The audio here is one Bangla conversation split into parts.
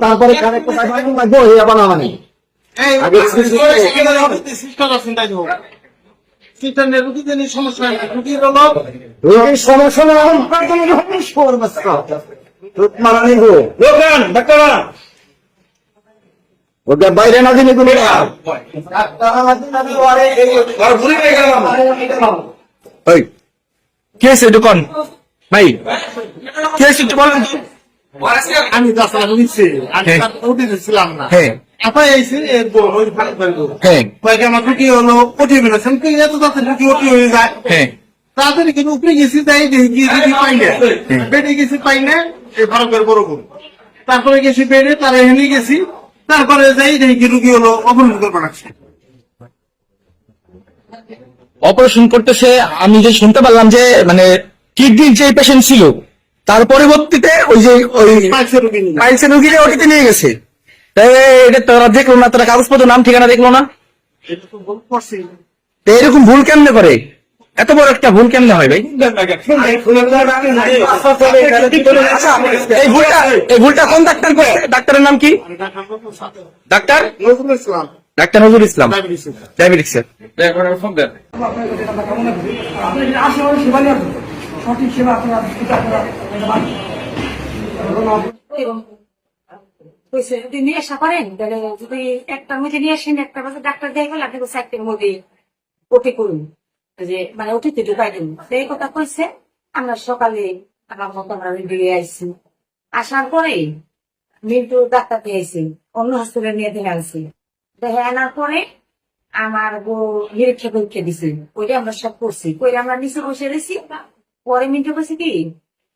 তারপরে সমস্যা ওকে বাইরে না দিলে তুমি কে আছে? দোকান ভাই কে আছে? বলেন আমি হ্যাঁ। উঠে ছিলাম না। হ্যাঁ। আপনার এসে এর বড় ওই ভালো করব হ্যাঁ। কয়েক আমার রুটি হলো? ওটি বেরোছেন এত তাতে রুটি ওটি হয়ে যায়? হ্যাঁ। কিন্তু উপরে গেছি তাই দেখি পাই না। বেডে গেছি পাই না এই ভালো করে বড় করব তারপরে গেছি বেডে তারা হেনে গেছি। তারপরে যাই দেখি রুগী হলো লাগছে অপারেশন করতেছে আমি যে শুনতে পারলাম যে মানে কিডনির যে পেশেন্ট ছিল তার পরবর্তীতে ওই যে ওই পাইছে রুগী নিয়ে ওটিতে নিয়ে গেছে। তাই এটা তোরা দেখল না তারা কাগজপত্র নাম ঠিকানা দেখল না। এরকম ভুল কেমনে করে? এত বড় একটা ভুল কেমনে হয় ভাই? এই ভুলটা এই ভুলটা কোন ডাক্তার করছে? ডাক্তারের নাম কি? Doctor Nazrul Islam. Doctor Nazrul Islam. Diabetics আপনাদের সঠিক সেবা আপনারা যে মানে আমরা সকালে আইসি আসার পরে মিন্টু ডাক্তার দিয়ে আইসি অন্য হসপিটালে নিয়ে দেখে আনছি দেখে আনার পরে আমার বউ নিরীক্ষা পরীক্ষা দিছে। ওইটা আমরা সব করছি। করে আমরা নিচে বসে রয়েছি। পরে মিন্টু বসে কি,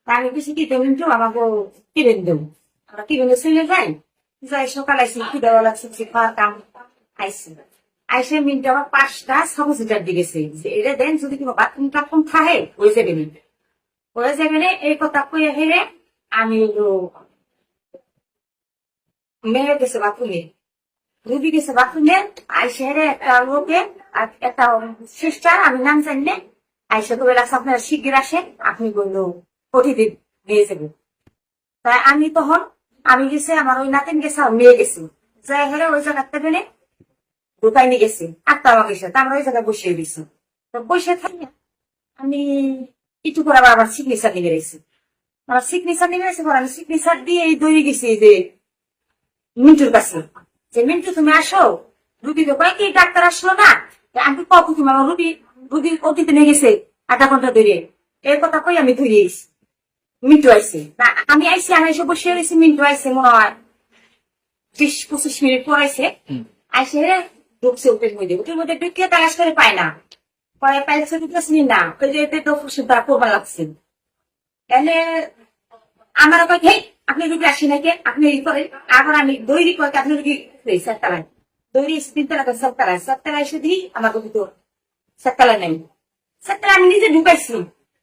আমি বেশি কি মিন্টু আমাকে কিনে দেবো আমরা কিনে চলে যাই। যাই সকাল আইসি কি দেওয়া লাগছে খাওয়ার কাম, আইসি। আইসে মিন্টু আমার পাঁচটা সাবসিটার দিকেছে যে এটা দেন, যদি কোনো বাথরুম টাথরুম খাহে ওই যাবে মিন্টু। ওই যাবে রে, এই কথা কইয়া হেরে আমি মেয়ে গেছে বাথরুমে। রুবি গেছে বাথরুমে, আইসে হেরে একটা লোকে আর একটা সিস্টার, আমি নাম জানি আইসে তো বলে আপনার শিগগির আসেন, আপনি বলল অতিথি নিয়ে যাবে তাই আমি তখন, আমি গেছি, আমার ওই নাতিন গেছে মেয়ে গেছি। যাই হেরে ওই জায়গাতে নিয়ে গেছি আটটা আমার গেছে তা আমরা ওই জায়গায় বসিয়ে দিছি তো বসে থাকি, আমি একটু করে আবার আমার সিগনেচার নিয়ে গেছি আমার সিগনেচার নিয়ে আমি সিগনেচার দিয়ে এই দৌড়ে গেছি যে মিন্টুর কাছে। যে মিন্টু, তুমি আসো রুগী তো কি, ডাক্তার আসলো না? আমি কখন তুমি আমার রুগী রুগী অতীতে নিয়ে গেছে আধা ঘণ্টা ধরে এই কথা কই আমি ধরে এসি মিন্টু আইসে আমি আইসি আমি এসে বসে রয়েছি মিন্টু আইসে মনে হয় বিশ পঁচিশ মিনিট পর আইসে আইসে রে ঢুকছে উঠের মধ্যে। উঠের মধ্যে ঢুকিয়ে তালাশ করে পায় না। পরে পাইছে না। ওই যে এতে তো লাগছে। তাহলে আমার কয় হেই আপনি রুগী আসি নাকি আপনি আবার আমি দৈরি কয় আপনি রুগী সাততলায় দৈরি তিনতলা সাততলায় সাততলায় দিই আমার রুগী সাততলায় নেই। সাততলা আমি নিজে ঢুকাইছি।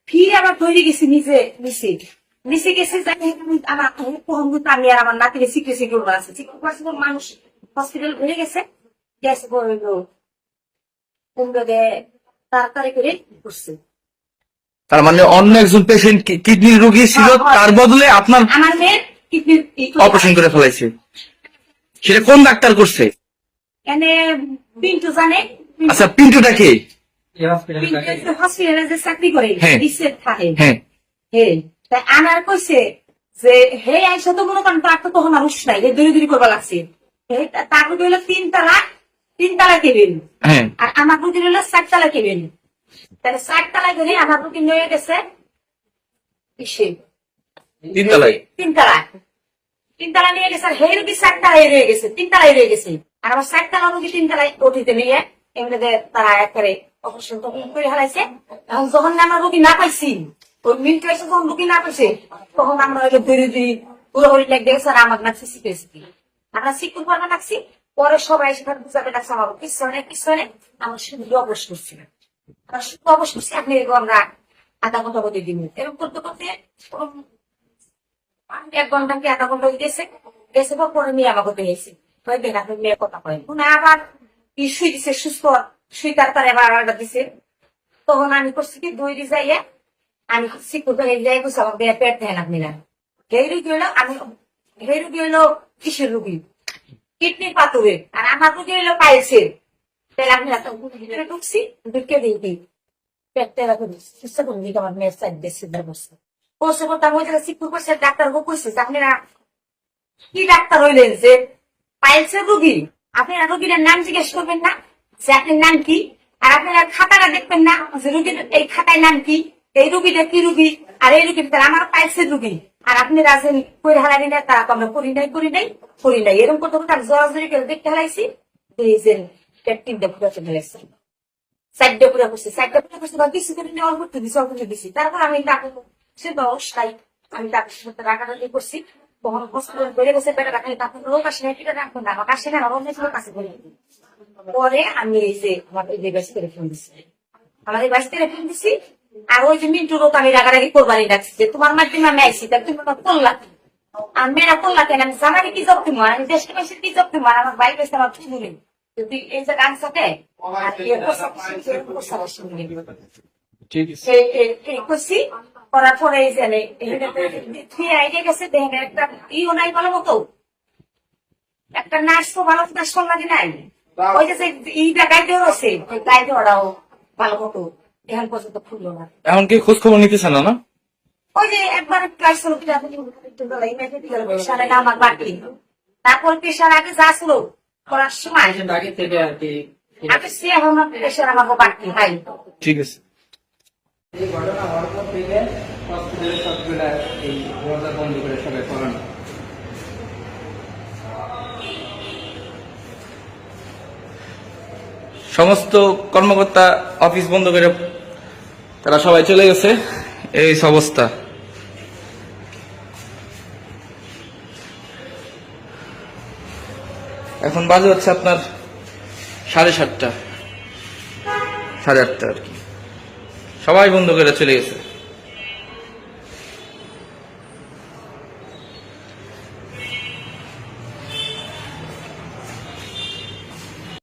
ফিরে আবার তৈরি গেছি নিজে নিচে। নিচে গেছে আমার আমি আর আমার নাতিকে সিক্রেসি করব আছে চিকিৎসা করছে মানুষ হসপিটাল ঘুরে গেছে? গ্যাস কুমড়ো তাড়াতাড়ি করে করছে তার মানে অন্য একজন পেশেন্ট কিডনির রোগী ছিল তার বদলে আপনার আমার মেয়ের কিডনির অপারেশন করে ফেলাইছে। সেটা কোন ডাক্তার করছে? এনে পিন্টু জানে। আচ্ছা পিন্টুটা কে? হসপিটালে যে চাকরি করে হ্যাঁ। থাকে হ্যাঁ। হে তাই আমার কইছে যে হে আইসা তো মনে করেন তার তো তখন মানুষ নাই হে দূরে দূরে করবা লাগছে। তারপর হইল তিন তালা তিন তালা কেবেন। হ্যাঁ। আর আমার হইল চার তাহলে চার আমার গেছে তিনতলায় তিন তালা। তিন তালা নিয়ে গেছে আর হে রুটি চার তালায় রয়ে গেছে তিন তালায় রয়ে গেছে। আর আমার চার তালা রুটি তিন তালায় নিয়ে এমনিতে তারা অপারেশন তখন করে হারাইছে যখন আমরা রুগী না পাইছি, ওই এসে যখন রুগী না পাইছে, তখন আমরা লেগ আর আমার আমরা নাকছি পরে সবাই সেখানে বুঝাবে ডাকছে আমার কিছু নেই আমরা শুধু অবশ করছি। আমরা শুধু অবশ করছি, আপনি আমরা আধা ঘণ্টা করে দিন। এরকম করতে করতে এক ঘণ্টা কি আধা ঘণ্টা গেছে? গেছে পর নিয়ে আমাকে পেয়েছি দেখ মেয়ে কথা কয়। আবার শুই দিছে, সুস্থ শুই তার তার এবার আলাদা দিছে। তখন আমি করছি কি, দই যাইয়া আমি শিখতে যাই গেছি আমার পেট দেন আপনি না এই রুগী হলো আমি, এই রুগী হইল কিসের রুগী? কিডনির পাথরে আর আমার রুগী হইল পাইলসের তাহলে আমি ঢুকছি ঢুকে দিই। সিকুর করছে। ডাক্তার যে আপনারা কি ডাক্তার হইলেন যে পাইলসের রুগী? আপনারা রুগীর নাম জিজ্ঞেস করবেন না, যে আপনার নাম কি? আর আপনারা খাতাটা দেখবেন না, যে রুগীর এই খাতায় নাম কি? এই রুগীটা কি রুগী? আর এই রুগীর তার আমার পাইলসের রুগী। আর আপনি রাজেন হারানি না তারা তো আমরা করি নাই করি নাই করি নাই। এরকম করতে আমি জোরাজোরি করে দেখতে হারাইছি চলে বা কিছু করে দিছি অল্প দিছি। তারপর আমি ডাক্তার সে ব্যবস্থায় আমি সাথে রাগারাগি করছি। তখন হসপিটাল বেড়ে গেছে বেড়ে রাখলে তারপর লোক আসে না এটা রাখব না আমার কাছে না আমার অন্য লোক কাছে বলে পরে আমি এই যে আমার এই যে করে ফোন দিছি। আমাদের বাস করে ফোন দিছি আর ওই যে মিন্টু লোক আমি রাগারাগি করবারই ডাকছি যে তোমার মাধ্যমে আমি আইসি তা তুমি আমার করলা আর মেয়েরা করলা কেন আমি জামাকে কি জব্দ মার আমি দেশকে বেশি কি জব্দ মার আমার বাইরে বেশি আমার তুই তুই এই যে গান সাথে আর ইয়ে ঠিক আছে। করছি করার পরে এই যে থ্রি আইডিয়া গেছে দেখেন একটা ইও নাই ভালো মতো। একটা নার্স তো ভালো নার্স লাগে নাই? ওই যে ইটা গাইতে রয়েছে গাইতে ওরাও ভালো মতো এখন পর্যন্ত ফুললো না। এখন কি খোঁজ খবর নিতেছে না না? ওই যে একবার ক্লাস হলো কিনা পেশারে না আমার বাড়তি। তারপর পেশার আগে যা ছিল করার সময় আগে থেকে আর কি আমি সে এখন পেশার আমাকে বাড়তি ভাই ঠিক আছে। থেকে হসপিটালে সবগুলা এই দরজা বন্ধ করে সবাই করানো সমস্ত কর্মকর্তা অফিস বন্ধ করে তারা সবাই চলে গেছে। এই অবস্থা। এখন বাজে হচ্ছে আপনার সাড়ে সাতটা, সাড়ে আটটা আর কি। সবাই বন্ধ করে চলে গেছে।